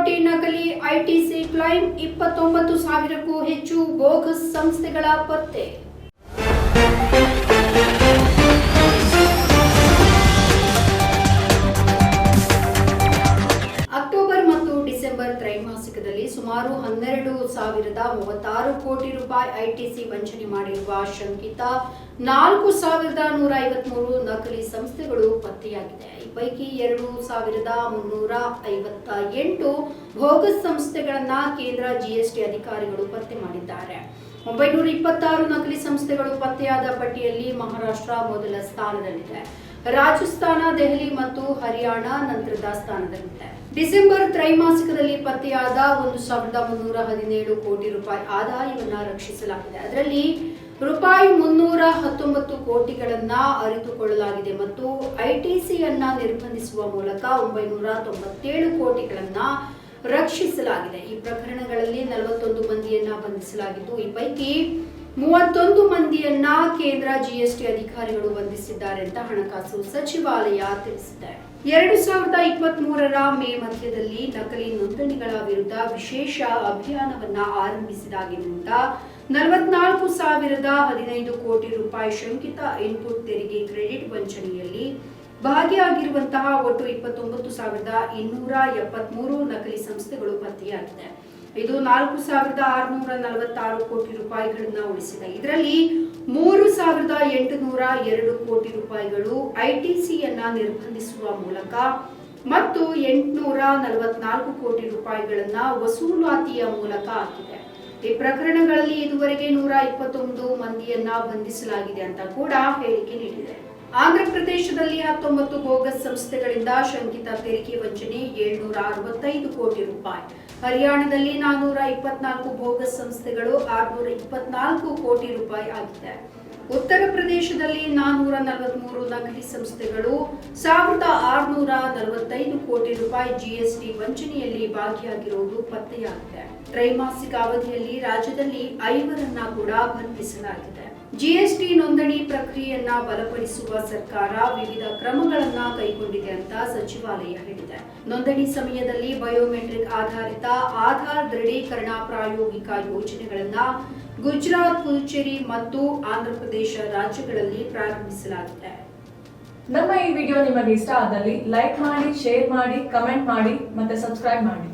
ಕೋಟಿ ನಕಲಿ ITC claim ಇಪ್ಪತ್ತೊಂಬತ್ತು ಸಾವಿರಕ್ಕೂ ಹೆಚ್ಚು ಬೋಗಸ್ ಸಂಸ್ಥೆಗಳ ಪತ್ತೆ. ತ್ರೈಮಾಸಿಕದಲ್ಲಿ ಸುಮಾರು ಹನ್ನೆರಡು ಸಾವಿರದ ಮೂವತ್ತಾರು ಕೋಟಿ ರೂಪಾಯಿ ಐಟಿಸಿ ವಂಚನೆ ಮಾಡಿರುವ ಶಂಕಿತ ನಾಲ್ಕು ಸಾವಿರದ ನೂರ ಐವತ್ಮೂರು ನಕಲಿ ಸಂಸ್ಥೆಗಳು ಪತ್ತೆಯಾಗಿದೆ. ಈ ಪೈಕಿ ಎರಡು ಸಾವಿರದ ಮುನ್ನೂರ ಐವತ್ತ ಎಂಟು ಬೋಗಸ್ ಸಂಸ್ಥೆಗಳನ್ನ ಕೇಂದ್ರ ಜಿಎಸ್ಟಿ ಅಧಿಕಾರಿಗಳು ಪತ್ತೆ ಮಾಡಿದ್ದಾರೆ. ಒಂಬೈನೂರ ಇಪ್ಪತ್ತಾರು ನಕಲಿ ಸಂಸ್ಥೆಗಳು ಪತ್ತೆಯಾದ ಪಟ್ಟಿಯಲ್ಲಿ ಮಹಾರಾಷ್ಟ್ರ ಮೊದಲ ಸ್ಥಾನದಲ್ಲಿದೆ. ರಾಜಸ್ಥಾನ, ದೆಹಲಿ ಮತ್ತು ಹರಿಯಾಣ ನಂತರದ ಸ್ಥಾನದಲ್ಲಿದೆ. ಡಿಸೆಂಬರ್ ತ್ರೈಮಾಸಿಕದಲ್ಲಿ ಪತ್ತೆಯಾದ ಒಂದು ಸಾವಿರದ ಮುನ್ನೂರ ಹದಿನೇಳು ಕೋಟಿ ರೂಪಾಯಿ ಆದಾಯವನ್ನು ರಕ್ಷಿಸಲಾಗಿದೆ. ಅದರಲ್ಲಿ ರೂಪಾಯಿ ಮುನ್ನೂರ ಹತ್ತೊಂಬತ್ತು ಕೋಟಿಗಳನ್ನ ಅರಿತುಕೊಳ್ಳಲಾಗಿದೆ ಮತ್ತು ಐಟಿಸಿಯನ್ನ ನಿರ್ಬಂಧಿಸುವ ಮೂಲಕ ಒಂಬೈನೂರ ತೊಂಬತ್ತೇಳು ಕೋಟಿಗಳನ್ನ ರಕ್ಷಿಸಲಾಗಿದೆ. ಈ ಪ್ರಕರಣಗಳಲ್ಲಿ ನಲವತ್ತೊಂದು ಮಂದಿಯನ್ನ ಬಂಧಿಸಲಾಗಿದ್ದು, ಈ ಪೈಕಿ ಮೂವತ್ತೊಂದು ಮಂದಿಯನ್ನ ಕೇಂದ್ರ ಜಿಎಸ್ಟಿ ಅಧಿಕಾರಿಗಳು ಬಂಧಿಸಿದ್ದಾರೆ ಅಂತ ಹಣಕಾಸು ಸಚಿವಾಲಯ ತಿಳಿಸಿದೆ. ಎರಡು ಸಾವಿರದ ಇಪ್ಪತ್ತ್ ಮೂರರ ಮೇ ಮಧ್ಯದಲ್ಲಿ ನಕಲಿ ನೋಂದಣಿಗಳ ವಿರುದ್ಧ ವಿಶೇಷ ಅಭಿಯಾನವನ್ನ ಆರಂಭಿಸಿದಾಗಿನಿಂದ ನಲವತ್ನಾಲ್ಕು ಸಾವಿರದ ಹದಿನೈದು ಕೋಟಿ ರೂಪಾಯಿ ಶಂಕಿತ ಇನ್ಪುಟ್ ತೆರಿಗೆ ಕ್ರೆಡಿಟ್ ವಂಚನೆಯಲ್ಲಿ ಭಾಗಿಯಾಗಿರುವಂತಹ ಒಟ್ಟು ಇಪ್ಪತ್ತೊಂಬತ್ತು ಸಾವಿರದ ಇನ್ನೂರ ಎಪ್ಪತ್ಮೂರು ನಕಲಿ ಸಂಸ್ಥೆಗಳು ಪತ್ತೆಯಾಗಿದೆ. ಇದು ನಾಲ್ಕು ಸಾವಿರದ ಆರುನೂರ ನಲವತ್ತಾರು ಕೋಟಿ ರೂಪಾಯಿಗಳನ್ನ ಉಳಿಸಿದೆ. ಇದರಲ್ಲಿ ಮೂರು ಸಾವಿರದ ಎಂಟುನೂರ ಎರಡು ಕೋಟಿ ರೂಪಾಯಿಗಳು ಐಟಿಸಿಯನ್ನ ನಿರ್ಬಂಧಿಸುವ ಮೂಲಕ ಮತ್ತು ಎಂಟುನೂರ ನಲವತ್ನಾಲ್ಕು ಕೋಟಿ ರೂಪಾಯಿಗಳನ್ನ ವಸೂಲಾತಿಯ ಮೂಲಕ ಹಾಕಿದೆ. ಈ ಪ್ರಕರಣಗಳಲ್ಲಿ ಇದುವರೆಗೆ ನೂರ ಇಪ್ಪತ್ತೊಂದು ಮಂದಿಯನ್ನ ಬಂಧಿಸಲಾಗಿದೆ ಅಂತ ಕೂಡ ಹೇಳಿಕೆ ನೀಡಿದೆ. ಆಂಧ್ರ ಪ್ರದೇಶದಲ್ಲಿ ಹತ್ತೊಂಬತ್ತು ಬೋಗಸ್ ಸಂಸ್ಥೆಗಳಿಂದ ಶಂಕಿತ ತೆರಿಗೆ ವಂಚನೆ ಏಳ್ನೂರ ಅರವತ್ತೈದು ಕೋಟಿ ರೂಪಾಯಿ. ಹರಿಯಾಣದಲ್ಲಿ ನಾನೂರ ಇಪ್ಪತ್ನಾಲ್ಕು ಬೋಗಸ್ ಸಂಸ್ಥೆಗಳು ಆರ್ನೂರ ಇಪ್ಪತ್ನಾಲ್ಕು ಕೋಟಿ ರೂಪಾಯಿ ಆಗಿದೆ. ಉತ್ತರ ಪ್ರದೇಶದಲ್ಲಿ ನಾನೂರ ನಲವತ್ಮೂರು ನಕಲಿ ಸಂಸ್ಥೆಗಳು ಸಾವಿರದ ಆರುನೂರ ನಲವತ್ತೈದು ಕೋಟಿ ರೂಪಾಯಿ ಜಿಎಸ್ಟಿ ವಂಚನೆಯಲ್ಲಿ ಭಾಗಿಯಾಗಿರುವುದು ಪತ್ತೆಯಾಗಿದೆ. ತ್ರೈಮಾಸಿಕ ಅವಧಿಯಲ್ಲಿ ರಾಜ್ಯದಲ್ಲಿ ಐವರನ್ನ ಕೂಡ ಬಂಧಿಸಲಾಗಿದೆ. ಜಿಎಸ್ಟಿ ನೋಂದಣಿ ಪ್ರಕ್ರಿಯೆಯನ್ನ ಬಲಪಡಿಸುವ ಸರ್ಕಾರ ವಿವಿಧ ಕ್ರಮಗಳನ್ನ ಕೈಗೊಂಡಿದೆ ಅಂತ ಸಚಿವಾಲಯ ಹೇಳಿದೆ. ನೋಂದಣಿ ಸಮಯದಲ್ಲಿ ಬಯೋಮೆಟ್ರಿಕ್ ಆಧಾರಿತ ಆಧಾರ್ ದೃಢೀಕರಣ ಪ್ರಾಯೋಗಿಕ ಯೋಜನೆಗಳನ್ನ ಗುಜರಾತ್, ಪುದುಚೇರಿ ಮತ್ತು ಆಂಧ್ರಪ್ರದೇಶ ರಾಜ್ಯಗಳಲ್ಲಿ ಪ್ರಾರಂಭಿಸಲಾಗಿದೆ. ನಮ್ಮ ಈ ವಿಡಿಯೋ ನಿಮಗೆ ಇಷ್ಟ ಆದಲ್ಲಿ ಲೈಕ್ ಮಾಡಿ, ಶೇರ್ ಮಾಡಿ, ಕಮೆಂಟ್ ಮಾಡಿ ಮತ್ತೆ ಸಬ್ಸ್ಕ್ರೈಬ್ ಮಾಡಿ.